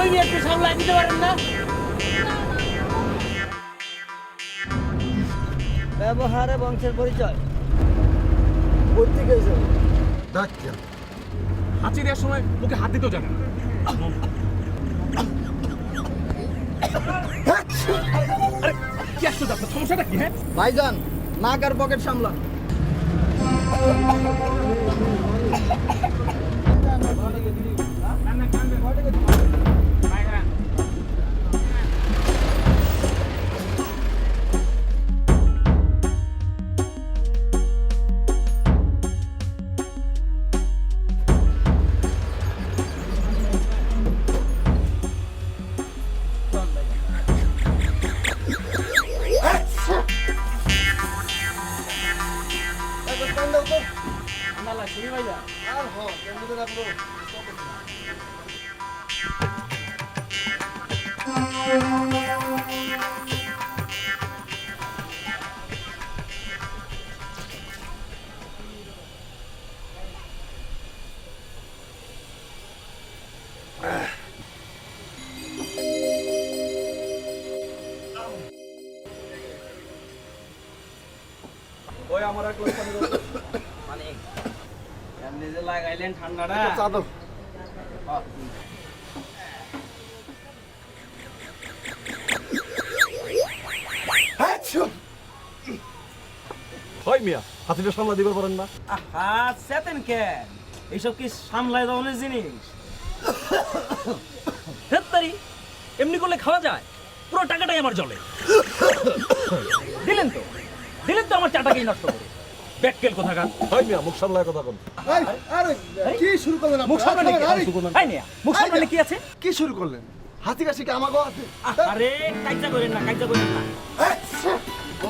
ওই একটু সামলাই দিতে পারেন না। ব্যবহারে বংশের পরিচয়। করতে গেছে ডাক্তার। হাঁচি দেওয়ার সময় মুখে হাত দিতেও জানে সমস্যাটা কি হ্যাঁ? ভাইজান নাক আর পকেট সামলা। আর কেমনে রাখব ওই লাগাইলেন ঠান্ডাটা। চাদর হয় মিয়া হাতিটা সামলা দিবার পারেন না। হাত সেতেন কেন এইসব কি জিনিস? হেত্তারি এমনি করলে খাওয়া যায়? পুরো টাকাটাই আমার জলে। দিলেন তো? দিলেন তো আমার চাটাকেই নষ্ট করে। ব্যাককেল কোথাকার? হয় মিয়া মুখ সামলায় কথা বল। এই, আরে কি শুরু করলেন মুখ হাই মিয়া মুখ কি আছে? কি শুরু করলেন? হাতি কাশি কি আমাকেও আছে? আরে কাইজা করেন না কাইজা করেন না।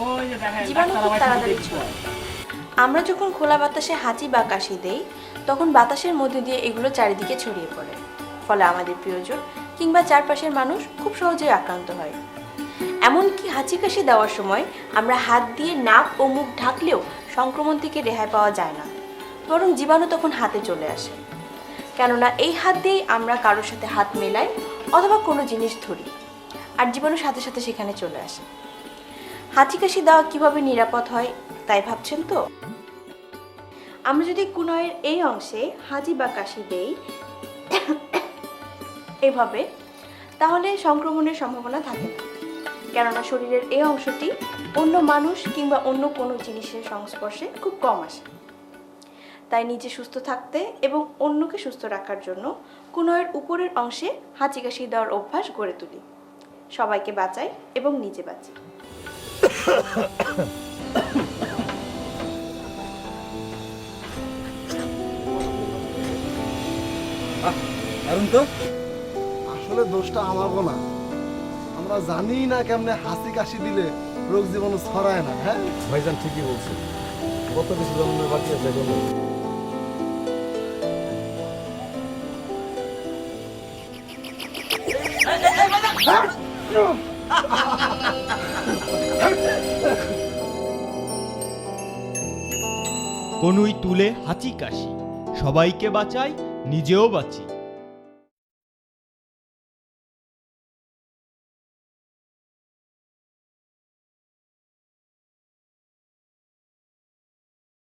ওই দেখেন জীবাণু খুব তাড়াতাড়ি ছড়ায় আমরা যখন খোলা বাতাসে হাঁচি বা কাশি দেই তখন বাতাসের মধ্যে দিয়ে এগুলো চারিদিকে ছড়িয়ে পড়ে। ফলে আমাদের প্রিয়জন কিংবা চারপাশের মানুষ খুব সহজেই আক্রান্ত হয়। এমনকি হাঁচি কাশি দেওয়ার সময় আমরা হাত দিয়ে নাক ও মুখ ঢাকলেও সংক্রমণ থেকে রেহাই পাওয়া যায় না, বরং জীবাণু তখন হাতে চলে আসে। কেননা এই হাত দিয়েই আমরা কারোর সাথে হাত মেলাই অথবা কোনো জিনিস ধরি, আর জীবাণু সাথে সাথে সেখানে চলে আসে। হাঁচি কাশি দেওয়া কীভাবে নিরাপদ হয়, তাই ভাবছেন তো? আমরা যদি কুনয়ের এই অংশে হাঁচি বা কাশি দেই এভাবে, তাহলে সংক্রমণের সম্ভাবনা থাকে না। কেননা শরীরের এই অংশটি অন্য মানুষ কিংবা অন্য কোনো জিনিসের সংস্পর্শে খুব কম আসে। তাই নিজে সুস্থ থাকতে এবং অন্যকে সুস্থ রাখার জন্য কুনয়ের উপরের অংশে হাঁচি কাশি দেওয়ার অভ্যাস গড়ে তুলি। সবাইকে বাঁচাই এবং নিজে বাঁচি। আসলে দোষটা আমারও না। আমরা জানি না কেমনে হাসি কাশি দিলে রোগ জীবাণু ছড়ায় না হ্যাঁ? ভাইজান ঠিকই বলছে কত কিছু জন্মের বাকি আছে এখনও? কনুই তুলে হাঁচি কাশি। সবাইকে বাঁচাই নিজেও বাঁচি।